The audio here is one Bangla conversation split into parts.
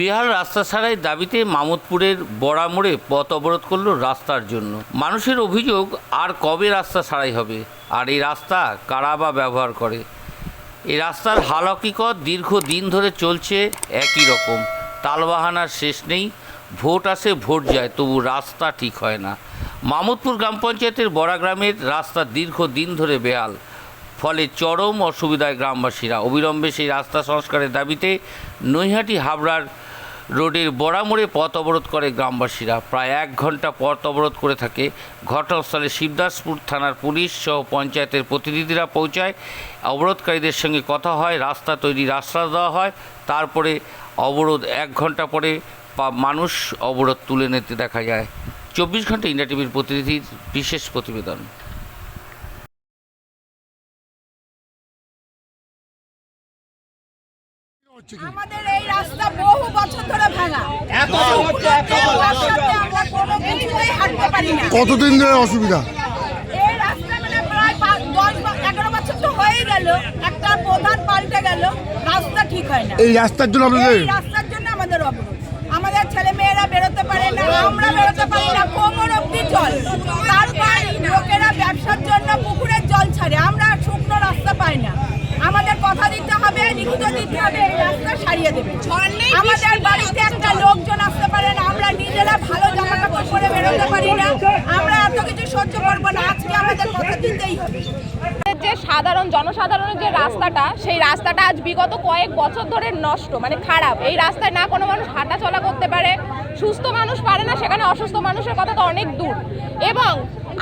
বিহার রাস্তা ছাড়াই দাবিতে মামুদপুরের বড়া মোড়ে পথ অবরোধ করল রাস্তার জন্য। মানুষের অভিযোগ, আর কবে রাস্তা ছাড়াই হবে? আর এই রাস্তা কারা বা ব্যবহার করে? এই রাস্তার হাল হকিকত দীর্ঘদিন ধরে চলছে একই রকম। তালবাহানার শেষ নেই, ভোট আসে, ভোট যায়, তবু রাস্তা ঠিক হয় না। মামুদপুর গ্রাম পঞ্চায়েতের বড়া গ্রামের রাস্তা দীর্ঘ দিন ধরে বেহাল। ফলে চরম অসুবিধায় গ্রামবাসীরা অবিলম্বে সেই রাস্তা সংস্কারের দাবিতে নৈহাটি হাবড়ার রোডের বড়ামোড়ে পথ অবরোধ করে গ্রামবাসীরা। প্রায় এক ঘণ্টা পথ অবরোধ করে থাকে। ঘটনাস্থলে শিবদাসপুর থানার পুলিশ সহ পঞ্চায়েতের প্রতিনিধিরা পৌঁছায়। অবরোধকারীদের সঙ্গে কথা হয়, রাস্তা তৈরি রাস্তা দেওয়া হয়। তারপরে অবরোধ এক ঘণ্টা পরে মানুষ অবরোধ তুলে নিতে দেখা যায়। চব্বিশ ঘণ্টা ইন্ডিয়া টিভির প্রতিনিধির বিশেষ প্রতিবেদন। আমাদের এই রাস্তা বহু বছর ধরে কতদিন ধরে অসুবিধা? মানে প্রায় পাঁচ- দশ বা- এগারো বছর তো হয়েই গেল। একটা প্রধান পাল্টে গেল রাস্তা ঠিক হয় না। এই রাস্তার জন্য আপনাদের রাস্তার জন্য আমাদের অবরোধ। আমাদের ছেলে মেয়েরা বেরোতে পারে না আমরা বেরোতে পারি না কোমর অব্দি জল তারপর লোকেরা ব্যবসার জন্য পুকুরের জল ছাড়ে আমরা শুকনো রাস্তা পাই না আমাদের কথা দিতে হবে লিখিত দিতে হবে এই রাস্তা সারিয়ে দেবে আমাদের বাড়িতে একটা লোকজন আসতে পারে না আমরা নিজেরা ভালো জামা কাপড় পরে বেরোতে পারি না আমরা এত কিছু সহ্য করব না আজকে আমাদের কথা দিতেই হবে যে সাধারণ, জনসাধারণের যে রাস্তাটা, সেই রাস্তাটা আজ বিগত কয়েক বছর ধরে নষ্ট মানে খারাপ। এই রাস্তায় না কোনো মানুষ হাঁটা চলা করতে পারে, সুস্থ মানুষ পারে না, সেখানে অসুস্থ মানুষের কথা তো অনেক দূর। এবং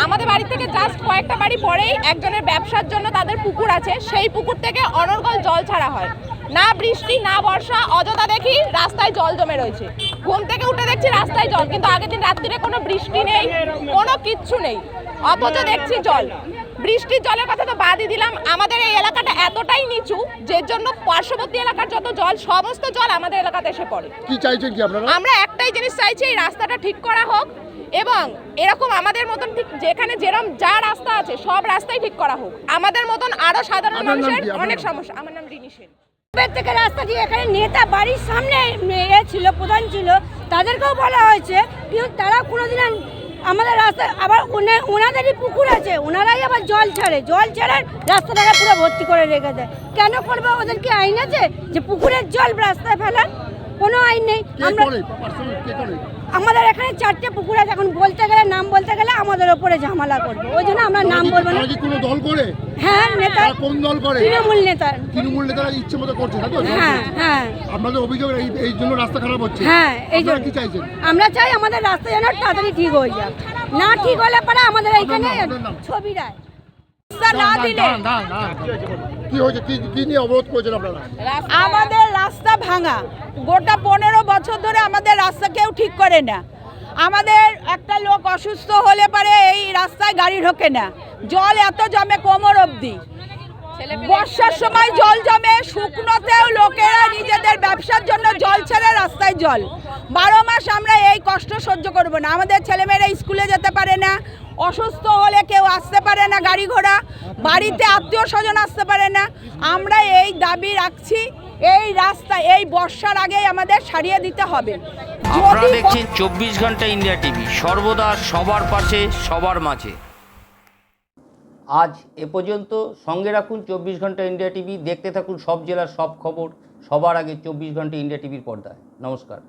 আমাদের বাড়ি থেকে জাস্ট কয়েকটা বাড়ি পরেই একজনের ব্যবসার জন্য তাদের পুকুর আছে, সেই পুকুর থেকে অনর্গল জল ছাড়া হয়। না বৃষ্টি, না বর্ষা, অযথা দেখি রাস্তায় জল জমে রয়েছে। ঘুম থেকে উঠে দেখছি রাস্তায় জল, কিন্তু আগের দিন রাত্রিরে কোনো বৃষ্টি নেই, কোনো কিচ্ছু নেই। অথচ দেখছি জল। বৃষ্টির জলের কথা তো বাদই দিলাম। আমাদের এই এলাকাটা এতটাই নিচু যে জন্য পার্শ্ববর্তী এলাকার যত জল সমস্ত জল আমাদের এলাকাতে এসে পড়ে। কি চাইছেন কি আপনারা? আমরা একটাই জিনিস চাইছি এই রাস্তাটা ঠিক করা হোক এবং এরকম আমাদের মতন ঠিক যেখানে যেরকম যা রাস্তা আছে সব রাস্তাই ঠিক করা হোক। আমাদের মতন আরও সাধারণ মানুষের অনেক সমস্যা। আমার নাম রিনি সেন। থেকে রাস্তা দিয়ে এখানে নেতা বাড়ির সামনে এ ছিল প্রধান ছিল তাদেরকেও বলা হয়েছে কিন্তু তারা কোনোদিন আমাদের রাস্তা, আবার ওনা- ওনাদেরই পুকুর আছে ওনারাই আবার জল ছাড়ে। জল ছাড়ার রাস্তাটাকে পুরো ভর্তি করে রেখে দেয়। কেন করবে? ওদের কি আইন আছে? যে পুকুরের জল রাস্তায় ফেলার? কোনো আইন নেই। আমরা আমাদের এখানে চারটে পুকুর আছে এখন বলতে গেলে নাম বলতে গেলে আমাদের ওপরে ঝামেলা করবে। ওই জন্য আমরা নাম বলব না। কোনো দল করে? হ্যাঁ নেতা কোন দল করে? তৃণমূল নেতা। তৃণমূল নেতারা ইচ্ছে মতো করছে হ্যাঁ হ্যাঁ। আপনাদের অভিযোগ এই এই জন্য রাস্তা খারাপ হচ্ছে। হ্যাঁ এই জন্য। কি চাইছেন? আমরা চাই আমাদের রাস্তা যেন তাড়াতাড়ি ঠিক হয়ে যায়। না ঠিক হলে পরে আমাদের এইখানে। ছবি না দিলে দাঁড়ান। কি হয়েছে? কি কি নিয়ে অবরোধ করেছেন আপনারা? আমাদের রাস্তা ভাঙা। গোটা পনেরো বছর ধরে আমাদের রাস্তা কেউ ঠিক করে না। আমাদের একটা লোক অসুস্থ হলে পারে এই রাস্তায় গাড়ি ঢোকে না। জল এত জমে কোমর অবধি। বর্ষার সময় জল জমে শুকনোতেও লোকেরা নিজেদের ব্যবসার জন্য জল ছেড়ে রাস্তায় জল। বারো মাস আমরা এই কষ্ট সহ্য করব না। আমাদের ছেলেমেয়েরা স্কুলে যেতে পারে না। অসুস্থ হলে কেউ আসতে পারে না গাড়ি ঘোড়া। বাড়িতে আত্মীয় স্বজন আসতে পারে না। আমরা এই দাবি রাখছি। এই রাস্তা এই বর্ষার আগেই আমাদের সারিয়ে দিতে হবে। আপনারা দেখছেন চব্বিশ ঘণ্টা ইন্ডিয়া টিভি সর্বদা সবার পাশে সবার মাঝে। আজ এ পর্যন্ত সঙ্গে রাখুন চব্বিশ ঘণ্টা ইন্ডিয়া টিভি দেখতে থাকুন সব জেলার সব খবর সবার আগে চব্বিশ ঘণ্টা ইন্ডিয়া টিভির পর্দায়। নমস্কার।